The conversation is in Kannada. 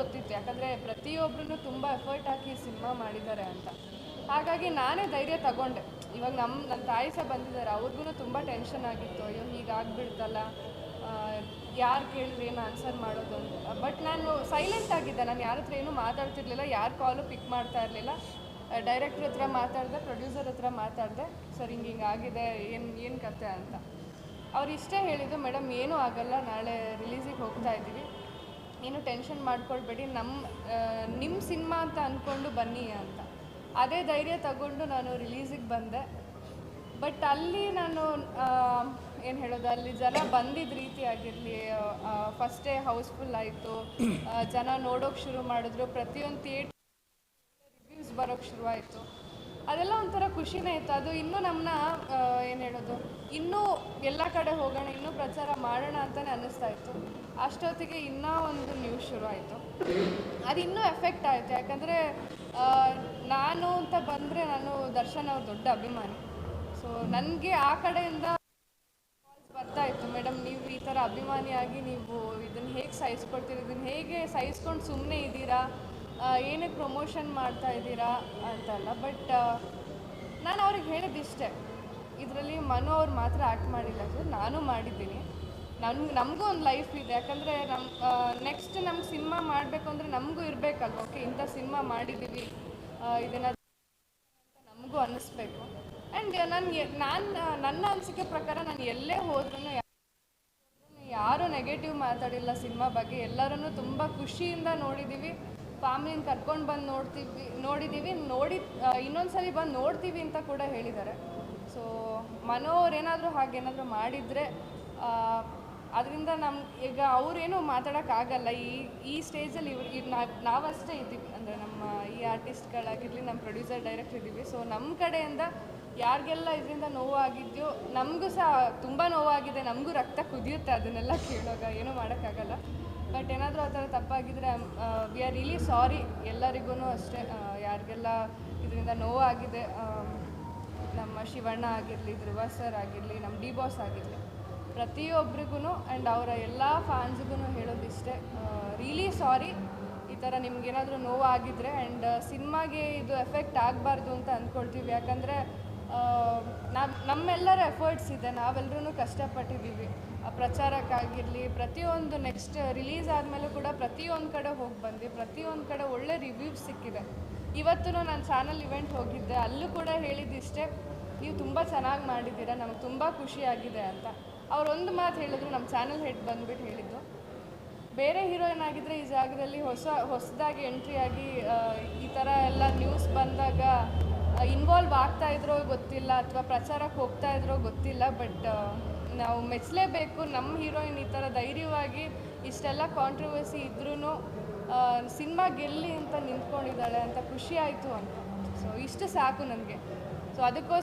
ಗೊತ್ತಿತ್ತು. ಯಾಕಂದರೆ ಪ್ರತಿಯೊಬ್ಬರೂ ತುಂಬ ಎಫರ್ಟ್ ಹಾಕಿ ಸಿನಿಮಾ ಮಾಡಿದ್ದಾರೆ ಅಂತ. ಹಾಗಾಗಿ ನಾನೇ ಧೈರ್ಯ ತಗೊಂಡೆ. ಇವಾಗ ನಮ್ಮ ನನ್ನ ತಾಯಿ ಸಹ ಬಂದಿದ್ದಾರೆ. ಅವ್ರಿಗೂ ತುಂಬ ಟೆನ್ಷನ್ ಆಗಿತ್ತು. ಅಯ್ಯೋ ಹೀಗಾಗ್ಬಿಡ್ತಲ್ಲ ಯಾರು ಕೇಳಿದ್ರೆ ಏನು ಆನ್ಸರ್ ಮಾಡೋದು ಅಂತ. ಬಟ್ ನಾನು ಸೈಲೆಂಟ್ ಆಗಿದ್ದೆ. ನಾನು ಯಾರ ಹತ್ರ ಏನೂ ಮಾತಾಡ್ತಿರ್ಲಿಲ್ಲ. ಯಾರು ಕಾಲು ಪಿಕ್ ಮಾಡ್ತಾ ಇರಲಿಲ್ಲ. ಡೈರೆಕ್ಟ್ರ್ ಹತ್ರ ಮಾತಾಡಿದೆ ಪ್ರೊಡ್ಯೂಸರ್ ಹತ್ರ ಮಾತಾಡಿದೆ. ಸರ್, ಹಿಂಗೆ ಹಿಂಗೆ ಆಗಿದೆ. ಏನು ಏನು ಕತೆ ಅಂತ. ಅವ್ರು ಇಷ್ಟೇ ಹೇಳಿದ್ದು, ಮೇಡಮ್, ಏನೂ ಆಗಲ್ಲ. ನಾಳೆ ರಿಲೀಸಿಗೆ ಹೋಗ್ತಾ ಇದ್ದೀವಿ. ಏನು ಟೆನ್ಷನ್ ಮಾಡ್ಕೊಳ್ಬೇಡಿ ನಮ್ಮ ನಿಮ್ಮ ಸಿನಿಮಾ ಅಂತ ಅಂದ್ಕೊಂಡು ಬನ್ನಿ ಅಂತ. ಅದೇ ಧೈರ್ಯ ತಗೊಂಡು ನಾನು ರಿಲೀಸಿಗೆ ಬಂದೆ. ಬಟ್ ಅಲ್ಲಿ ನಾನು ಏನು ಹೇಳೋದು, ಅಲ್ಲಿ ಜನ ಬಂದಿದ್ದ ರೀತಿ ಆಗಿರಲಿ ಫಸ್ಟೇ ಹೌಸ್ಫುಲ್ ಆಯಿತು. ಜನ ನೋಡೋಕೆ ಶುರು ಮಾಡಿದ್ರು. ಪ್ರತಿಯೊಂದು ಥಿಯೇಟರ್ ರಿವ್ಯೂಸ್ ಬರೋಕ್ಕೆ ಶುರುವಾಯಿತು ಅದೆಲ್ಲ ಒಂಥರ ಖುಷಿನೇ ಇತ್ತು. ಅದು ಇನ್ನೂ ನಮ್ಮನ್ನ ಏನು ಹೇಳೋದು, ಇನ್ನೂ ಎಲ್ಲ ಕಡೆ ಹೋಗೋಣ, ಇನ್ನೂ ಪ್ರಚಾರ ಮಾಡೋಣ ಅಂತಲೇ ಅನ್ನಿಸ್ತಾ ಇತ್ತು. ಅಷ್ಟೊತ್ತಿಗೆ ಇನ್ನೂ ಒಂದು ನ್ಯೂಸ್ ಶುರು ಆಯಿತು. ಅದು ಇನ್ನೂ ಎಫೆಕ್ಟ್ ಆಯಿತು. ಯಾಕಂದರೆ ನಾನು ಅಂತ ಬಂದರೆ ನಾನು ದರ್ಶನ್ ಅವ್ರ ದೊಡ್ಡ ಅಭಿಮಾನಿ. ಸೊ ನನಗೆ ಆ ಕಡೆಯಿಂದ ಕಾಲ್ಸ್ ಬರ್ತಾ ಇತ್ತು. ಮೇಡಮ್ ನೀವು ಈ ಥರ ಅಭಿಮಾನಿಯಾಗಿ ನೀವು ಇದನ್ನು ಹೇಗೆ ಸಹಿಸ್ಕೊಡ್ತೀರಿ ಇದನ್ನು ಹೇಗೆ ಸಹಿಸ್ಕೊಂಡು ಸುಮ್ಮನೆ ಇದ್ದೀರಾ? ಏನಕ್ಕೆ ಪ್ರಮೋಷನ್ ಮಾಡ್ತಾ ಇದ್ದೀರಾ ಅಂತಲ್ಲ ಬಟ್ ನಾನು ಅವ್ರಿಗೆ ಹೇಳಿದ್ದಿಷ್ಟೇ. ಇದರಲ್ಲಿ ಮನು ಅವ್ರು ಮಾತ್ರ ಆ್ಯಕ್ಟ್ ಮಾಡಿಲ್ಲ ಸರ್ ನಾನು ಮಾಡಿದ್ದೀನಿ. ನನ್ಗೆ ನಮಗೂ ಒಂದು ಲೈಫ್ ಇದೆ. ಯಾಕಂದರೆ ನಮ್ಮ ನೆಕ್ಸ್ಟ್ ನಮ್ಗೆ ಸಿನಿಮಾ ಮಾಡಬೇಕು ಅಂದರೆ ನಮಗೂ ಇರಬೇಕಲ್ವ? ಓಕೆ ಇಂಥ ಸಿನಿಮಾ ಮಾಡಿದ್ದೀವಿ ಇದನ್ನು ನಮಗೂ ಅನ್ನಿಸ್ಬೇಕು. ಆ್ಯಂಡ್ ನನಗೆ, ನಾನು ನನ್ನ ಅನಿಸಿಕೆ ಪ್ರಕಾರ ನಾನು ಎಲ್ಲೇ ಹೋದ್ರೂ ಯಾರೂ ನೆಗೆಟಿವ್ ಮಾತಾಡಿಲ್ಲ ಸಿನಿಮಾ ಬಗ್ಗೆ. ಎಲ್ಲರನ್ನೂ ತುಂಬ ಖುಷಿಯಿಂದ ನೋಡಿದ್ದೀವಿ ಫ್ಯಾಮಿಲಿನ ಕರ್ಕೊಂಡು ಬಂದು ನೋಡ್ತೀವಿ ನೋಡಿದ್ದೀವಿ ನೋಡಿ ಇನ್ನೊಂದು ಸಲ ಬಂದು ನೋಡ್ತೀವಿ ಅಂತ ಕೂಡ ಹೇಳಿದ್ದಾರೆ. ಸೊ ಮನೋ ಅವ್ರೇನಾದರೂ ಹಾಗೇನಾದರೂ ಮಾಡಿದರೆ ಅದರಿಂದ ನಮ್ಮ ಈಗ ಅವರೇನು ಮಾತಾಡೋಕ್ಕಾಗಲ್ಲ. ಈ ಈ ಸ್ಟೇಜಲ್ಲಿ ಇವ್ರು ಈಗ ನಾವು, ನಾವಷ್ಟೇ ಇದ್ದೀವಿ. ಅಂದರೆ ನಮ್ಮ ಈ ಆರ್ಟಿಸ್ಟ್ಗಳಾಗಿರಲಿ ನಮ್ಮ ಪ್ರೊಡ್ಯೂಸರ್ ಡೈರೆಕ್ಟ್ ಇದ್ದೀವಿ. ಸೊ ನಮ್ಮ ಕಡೆಯಿಂದ ಯಾರಿಗೆಲ್ಲ ಇದರಿಂದ ನೋವಾಗಿದೆಯೋ ನಮಗೂ ಸಹ ತುಂಬ ನೋವಾಗಿದೆ ನಮಗೂ ರಕ್ತ ಕುದಿಯುತ್ತೆ ಅದನ್ನೆಲ್ಲ ಕೇಳುವಾಗ ಏನೂ ಮಾಡೋಕ್ಕಾಗಲ್ಲ. ಬಟ್ ಏನಾದರೂ ಆ ಥರ ತಪ್ಪಾಗಿದ್ದರೆ ವಿ ಆರ್ ರಿಯಲಿ ಸಾರಿ ಎಲ್ಲರಿಗೂ ಅಷ್ಟೇ ಆ, ಯಾರಿಗೆಲ್ಲ ಇದರಿಂದ ನೋವಾಗಿದೆ ಆ, ನಮ್ಮ ಶಿವಣ್ಣ ಆಗಿರಲಿ ಧ್ರುವ ಸರ್ ಆಗಿರಲಿ ನಮ್ಮ ಡಿ ಬಾಸ್ ಆಗಿರಲಿ ಪ್ರತಿಯೊಬ್ಬರಿಗೂ ಆ್ಯಂಡ್ ಅವರ ಎಲ್ಲ ಫ್ಯಾನ್ಸ್ಗೂ ಹೇಳೋದಿಷ್ಟೇ ರಿಯಲಿ ಸಾರಿ ಈ ಥರ ನಿಮ್ಗೇನಾದರೂ ನೋವಾಗಿದ್ರೆ ಆ್ಯಂಡ್ ಸಿನಿಮಾಗೆ ಇದು ಎಫೆಕ್ಟ್ ಆಗಬಾರ್ದು ಅಂತ ಅಂದ್ಕೊಳ್ತೀವಿ ಯಾಕಂದರೆ ನಾವು ನಮ್ಮೆಲ್ಲರ ಎಫರ್ಟ್ಸ್ ಇದೆ. ನಾವೆಲ್ಲರೂ ಕಷ್ಟಪಟ್ಟಿದ್ದೀವಿ. ಆ ಪ್ರಚಾರಕ್ಕಾಗಿರಲಿ, ಪ್ರತಿಯೊಂದು ನೆಕ್ಸ್ಟ್ ರಿಲೀಸ್ ಆದಮೇಲೂ ಕೂಡ ಪ್ರತಿಯೊಂದು ಕಡೆ ಹೋಗಿ ಬಂದು ಪ್ರತಿಯೊಂದು ಕಡೆ ಒಳ್ಳೆ ರಿವ್ಯೂಸ್ ಸಿಕ್ಕಿದೆ. ಇವತ್ತು ನಾನು ಚಾನಲ್ ಇವೆಂಟ್ ಹೋಗಿದ್ದೆ. ಅಲ್ಲೂ ಕೂಡ ಹೇಳಿದ್ದಿಷ್ಟೇ ನೀವು ತುಂಬ ಚೆನ್ನಾಗಿ ಮಾಡಿದ್ದೀರಾ. ನಮಗೆ ತುಂಬ ಖುಷಿಯಾಗಿದೆ ಅಂತ. ಅವರೊಂದು ಮಾತು ಹೇಳಿದ್ರು ನಮ್ಮ ಚಾನಲ್ ಹೆಡ್ ಬಂದ್ಬಿಟ್ಟು ಹೇಳಿದ್ದು. ಬೇರೆ ಹೀರೋಯಿನ್ ಆಗಿದ್ದರೆ ಈ ಜಾಗದಲ್ಲಿ ಹೊಸ, ಹೊಸದಾಗಿ ಎಂಟ್ರಿ ಆಗಿ ಈ ಥರ ಎಲ್ಲ ನ್ಯೂಸ್ ಬಂದಾಗ ಇನ್ವಾಲ್ವ್ ಆಗ್ತಾ ಇದ್ರೋ ಗೊತ್ತಿಲ್ಲ ಅಥವಾ ಪ್ರಚಾರಕ್ಕೆ ಹೋಗ್ತಾ ಇದ್ರೋ ಗೊತ್ತಿಲ್ಲ, ಬಟ್ ನಾವು ಮೆಚ್ಚಲೇಬೇಕು. ನಮ್ಮ ಹೀರೋಯಿನ್ ಈ ಥರ ಧೈರ್ಯವಾಗಿ ಇಷ್ಟೆಲ್ಲ ಕಾಂಟ್ರವರ್ಸಿ ಇದ್ರೂ ಸಿನಿಮಾ ಗೆಲ್ಲಿ ಅಂತ ನಿಂತ್ಕೊಂಡಿದ್ದಾಳೆ ಅಂತ ಖುಷಿ ಆಯಿತು ಅಂತ. ಸೊ ಇಷ್ಟು ಸಾಕು ನನಗೆ ಸೊ ಅದಕ್ಕೋಸ್ಕರ